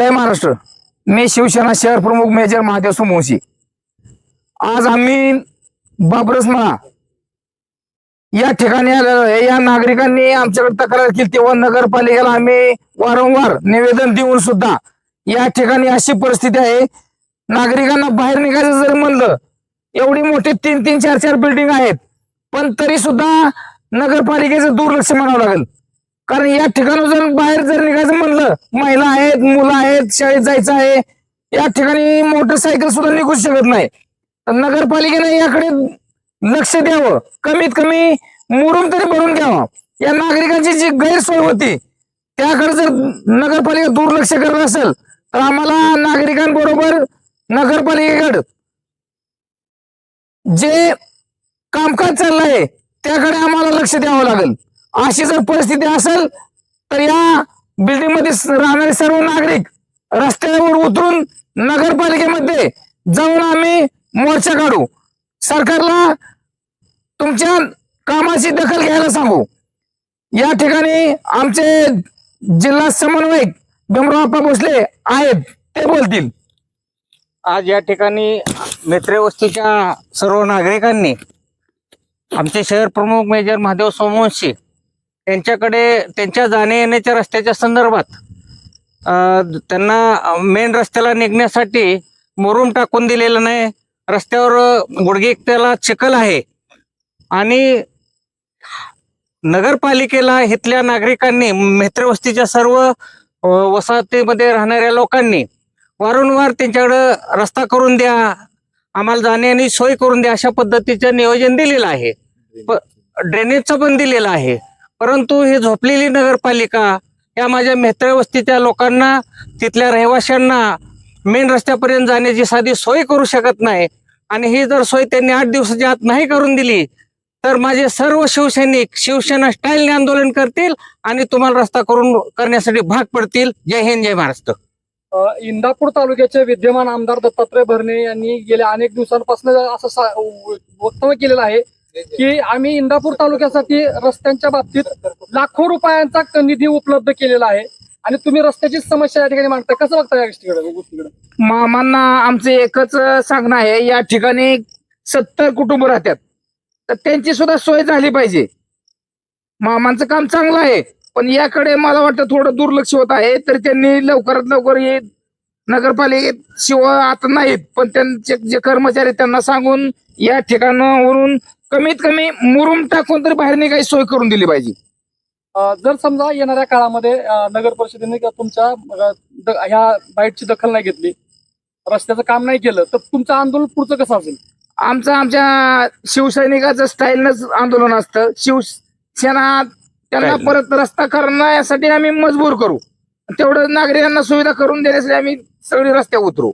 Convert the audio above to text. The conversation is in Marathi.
जय महाराष्ट्र. मी शिवसेना शहर प्रमुख मेजर महादेव सोमवंशी. आज आम्ही बाबरसमा या ठिकाणी आलेलो आहे. या नागरिकांनी आमच्याकडे तक्रार केली तेव्हा नगरपालिकेला आम्ही वारंवार निवेदन देऊन सुद्धा या ठिकाणी अशी परिस्थिती आहे. नागरिकांना बाहेर निघायचं जर म्हणलं एवढी मोठी तीन तीन चार चार बिल्डिंग आहेत. पण तरी सुद्धा नगरपालिकेचं दुर्लक्ष म्हणावं लागेल. कारण या ठिकाणी जर बाहेर जर निघायचं म्हणलं महिला आहेत मुलं आहेत शाळेत जायचं आहे या ठिकाणी मोटरसायकल सुद्धा निघू शकत नाही. तर नगरपालिकेने याकडे लक्ष द्यावं. कमीत कमी मुरुम तरी भरून घ्यावं. या नागरिकांची जी गैरसोय होती त्याकडे जर नगरपालिका दुर्लक्ष करत असेल तर आम्हाला नागरिकांबरोबर नगरपालिकेकडे जे कामकाज चाललंय त्याकडे आम्हाला लक्ष द्यावं लागेल. अशी जर परिस्थिती असेल तर या बिल्डिंगमध्ये राहणारे सर्व नागरिक रस्त्यावर उतरून नगरपालिकेमध्ये जाऊन आम्ही मोर्चा काढू. सरकारला तुमच्या कामाची दखल घ्यायला सांगू. या ठिकाणी आमचे जिल्हा समन्वयक भीमरावप्पा भोसले आहेत ते बोलतील. आज या ठिकाणी मित्रवस्तीच्या सर्व नागरिकांनी आमचे शहर प्रमुख मेजर महादेव सोमवंशी त्यांच्याकडे त्यांच्या जाण्या येण्याच्या रस्त्याच्या संदर्भात त्यांना मेन रस्त्याला निघण्यासाठी मोरूम टाकून दिलेलं नाही. रस्त्यावर गुडघे त्याला चिखल आहे. आणि नगरपालिकेला इथल्या नागरिकांनी मेत्रवस्तीच्या सर्व वसाहतीमध्ये राहणाऱ्या लोकांनी वारंवार त्यांच्याकडं रस्ता करून द्या. आम्हाला जाण्याने सोय करून द्या अशा पद्धतीचं नियोजन दिलेलं आहे. प- ड्रेनेजचं पण दिलेलं आहे. परंतु ही झोपलेली नगरपालिका या माझ्या मेहत्र वस्तीच्या लोकांना तिथल्या रहिवाशांना मेन रस्त्यापर्यंत जाण्याची साधी सोय करू शकत नाही. आणि ही जर सोय त्यांनी आठ दिवसाच्या आत नाही करून दिली तर माझे सर्व शिवसैनिक शिवसेना स्टाईलने आंदोलन करतील आणि तुम्हाला रस्ता करून करण्यासाठी भाग पडतील. जय हिंद जय महाराष्ट्र. इंदापूर तालुक्याचे विद्यमान आमदार दत्तात्रय भरणे यांनी गेल्या अनेक दिवसांपासून असं वक्तव्य केलेलं आहे. की आम्ही इंदापूर तालुक्यासाठी रस्त्यांच्या बाबतीत लाखो रुपयांचा निधी उपलब्ध केलेला आहे. आणि तुम्ही रस्त्याची समस्या या ठिकाणी मांडता कसं बघता या गोष्टीकडे? गोष्टीकडे मामांना आमचं एकच सांगणं आहे या ठिकाणी सत्तर कुटुंब राहतात. तर त्यांची सुद्धा सोय झाली पाहिजे. मामांचं काम चांगलं आहे पण याकडे मला वाटतं थोडं दुर्लक्ष होत आहे तर त्यांनी लवकरात लवकर हे नगरपालिकेत शिवाय आता नाहीत पण त्यांचे जे कर्मचारी आहेत, त्यांना सांगून या ठिकाणावरून कमीत कमी मुरुम टाकून तरी बाहेर निघायची सोय करून दिली पाहिजे. अ, जर समजा येणाऱ्या काळामध्ये अ, नगर परिषदेने किंवा तुमच्या अ, द- ह्या बाईटची दखल नाही घेतली रस्त्याचं काम नाही केलं तर तुमचं आंदोलन पुढचं कसं असेल? आमचं आमच्या शिवसैनिकाचं स्टाईलनच आंदोलन असतं. शिवसेना त्यांना Style. परत रस्ता करण्यासाठी आम्ही मजबूर करू. तेवढं नागरिकांना सुविधा करून देण्यासाठी आम्ही सगळे रस्त्यावर उतरू.